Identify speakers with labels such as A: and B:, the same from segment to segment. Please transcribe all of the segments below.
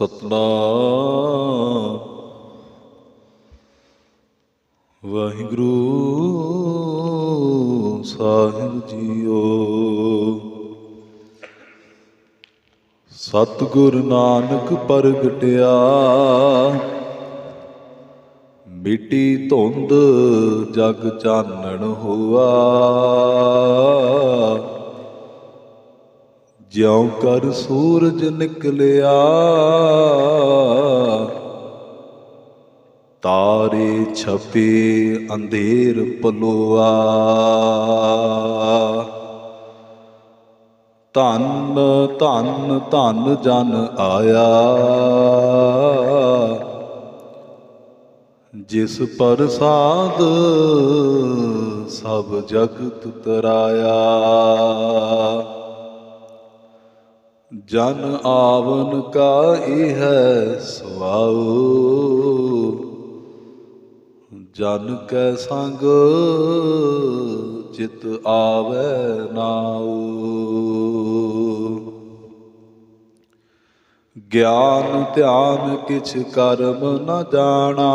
A: ਸਤਨਾਮ। ਵਾਹਿਗੁਰੂ
B: ਸਾਹਿਬ ਜੀਓ। ਸਤਿਗੁਰ ਨਾਨਕ ਪ੍ਰਗਟਿਆ। ਮਿੱਟੀ ਧੁੰਦ ਜਗ ਚਾਨਣ ਹੋਆ। ਜਿਉ ਕਰ ਸੂਰਜ ਨਿਕਲਿਆ, ਤਾਰੇ ਛਪੇ ਅੰਧੇਰ ਪਲੋਆ। ਧੰਨ ਧੰਨ ਧੰਨ ਜਨ ਆਇਆ, ਜਿਸ ਪ੍ਰਸਾਦ ਸਭ ਜਗਤ ਤਰਾਇਆ। ਜਨ ਆਵਨ ਕਾ ਇਹ ਹੈ ਸੁਆਉ। ਜਨ ਕੈ ਸੰਗ ਚਿਤ ਆਵੈ ਨਾਉ। ਗਿਆਨ ਧਿਆਨ ਕਿਛ ਕਰਮ ਨ ਜਾਣਾ,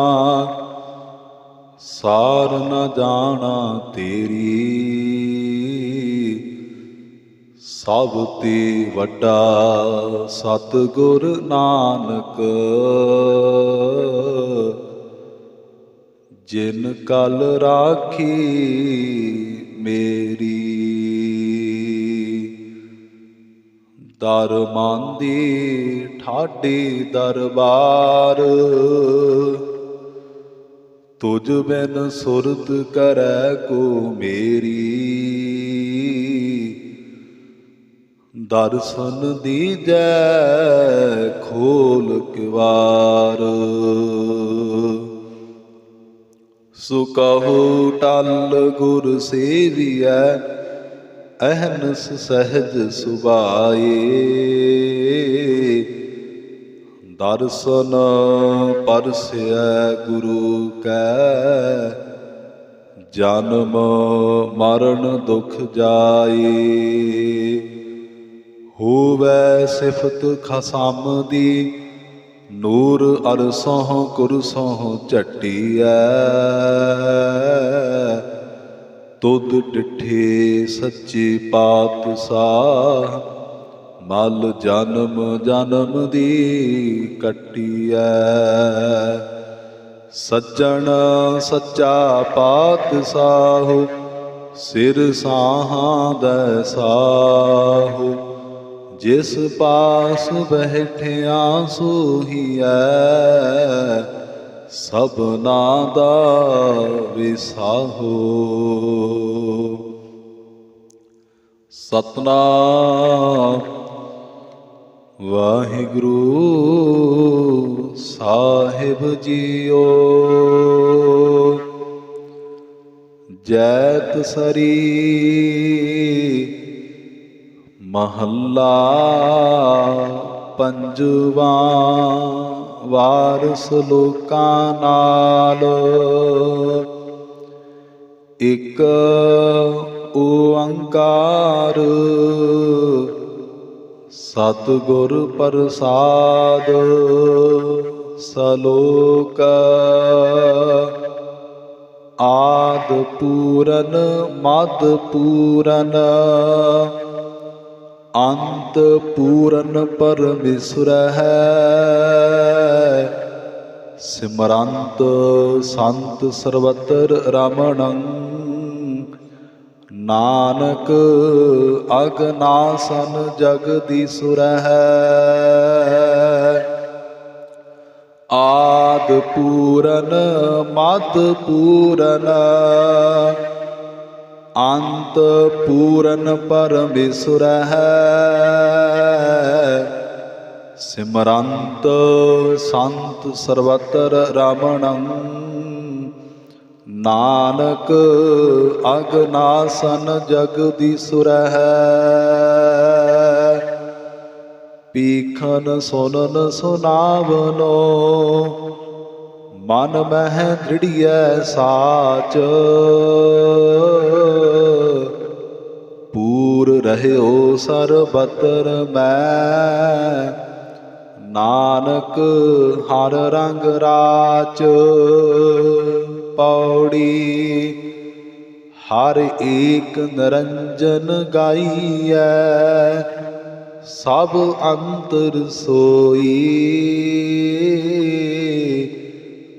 B: ਸਾਰ ਨ ਜਾਣਾ ਤੇਰੀ। ਸਭ ਤੇ ਵੱਡਾ ਸਤਿਗੁਰ ਨਾਨਕ, ਜਿਨ ਕਲ ਰਾਖੀ ਮੇਰੀ। ਦਰ ਮੰਦੀ ਠਾਡੀ ਦਰਬਾਰ ਤੁਝ ਬਿਨ ਸੁਰਤ ਕਰੈ ਕੋ ਮੇਰੀ। ਦਰਸ਼ਨ ਦੀਜੈ ਖੋਲ ਕਿਵਾਰ। ਸੁਕਹੂ ਟਲ ਗੁਰ ਸੇਵੀਐ, ਅਹਨਸ ਸਹਿਜ ਸੁਭਾਏ। ਦਰਸ਼ਨ ਪਰਸਿਐ ਗੁਰੂ ਕੈ, ਜਨਮ ਮਰਨ ਦੁਖ ਜਾਏ। ਹੋਵੈ ਸਿਫਤ ਖਸਮ ਦੀ ਨੂਰ ਅਰਸੋਂ ਕੁਰਸੋਂ ਝਟੀਐ। ਤੁਧ ਡਿਠੇ ਸੱਚੇ ਪਾਤਸ਼ਾਹ, ਮਲ ਜਨਮ ਜਨਮ ਦੀ ਕੱਟੀਐ। ਸੱਜਣ ਸੱਚਾ ਪਾਤਸ਼ਾਹ, ਸਿਰ ਸਾਹਾਂ ਦਾ ਜਿਸ ਪਾਸ ਬੈਠਿਆ ਸੋਹੀਐ ਸਭਨਾ ਦਾ ਵਿਸਾਹੋ ਸਤਨਾਮ ਵਾਹਿਗੁਰੂ ਸਾਹਿਬ ਜੀਓ। ਜੈਤ ਸਰੀ ਮਹੱਲਾ ਪੰਜਵਾ ਵਾਰਸ ਲੋਕਾਂ ਨਾਲ। ਇਕ ਓੰਕਾਰ ਸਤਿਗੁਰ ਪ੍ਰਸਾਦ ਸਲੋਕ ਆਦ ਪੂਰਨ ਮਦ ਪੂਰਨ ਅੰਤ ਪੂਰਨ ਪਰਮੇਸ਼ਰ ਹੈ। ਸਿਮਰੰਤ ਸੰਤ ਸਰਵਤਰ ਰਮਣੰ। ਨਾਨਕ ਅਗਨਾਸਨ ਜਗਦੀਸੁਰ ਹੈ। ਆਦ ਪੂਰਨ ਮਦ ਪੂਰਨ। ਅੰਤ ਪੂਰਨ ਪਰਮੇਸ਼ਰ ਹੈ ਸਿਮਰੰਤ ਸੰਤ ਸਰਵਤਰ ਰਮਣੰ। ਨਾਨਕ ਅਗਨਾਸਨ ਜਗਦੀਸੁਰ ਹੈ ਪੀਖਨ ਸੁਨਨ ਸੁਨਾਵਨੋ। ਮਨ ਮਹਿ ਦ੍ਰਿੜੀਐ ਸਾਚ। ਪੂਰ ਰਹਿਓ ਸਰਬਤਰ ਮੈਂ, ਨਾਨਕ ਹਰ ਰੰਗ ਰਾਚ। ਪੌੜੀ ਹਰ ਏਕ ਨਿਰੰਜਨ ਗਾਈਐ, ਸਭ ਅੰਤਰ ਸੋਈ।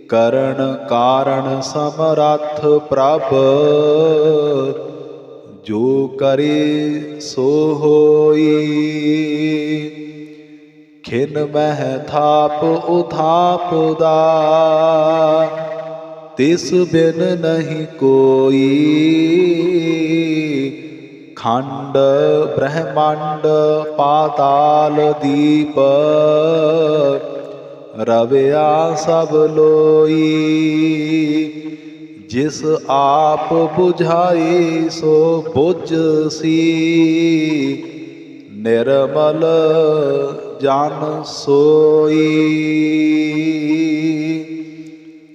B: ਕਰਨ ਕਾਰਣ ਸਮਰੱਥ ਪ੍ਰਭ। ਜੋ ਕਰੇ, ਸੋ ਹੋਈ। ਖਿਨ ਮਹਿ ਥਾਪ, ਉਥਾਪ ਦਾ। ਤਿਸ ਬਿਨ ਨਹੀਂ ਕੋਈ। ਖੰਡ ਬ੍ਰਹਮੰਡ ਪਾਤਾਲ ਦੀਪ। ਰਵਿਆ ਸਭ ਲੋਈ। ਜਿਸ ਆਪ 부ਝਾਈ ਸੋ 부ਝ ਸੀ। ਨਿਰਮਲ ਜਨ ਸੋਈ।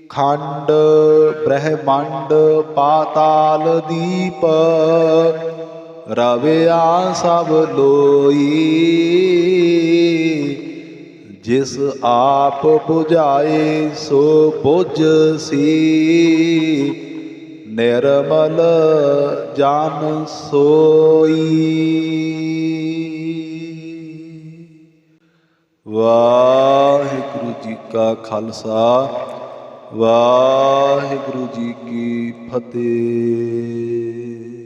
B: ਖੰਡ ਬ੍ਰਹਮੰਡ ਪਾਤਾਲ ਦੀਪ, ਰਵਿਆ ਸਭ ਲੋਈ। ਜਿਸ ਆਪ 부ਝਾਏ ਸੋ 부ਝ ਸੀ। ਨਿਰਮਲ ਜਨ ਸੋਈ। ਵਾਹਿਗੁਰੂ ਜੀ ਕਾ ਖਾਲਸਾ, ਵਾਹਿਗੁਰੂ ਜੀ ਕੀ ਫਤਿਹ।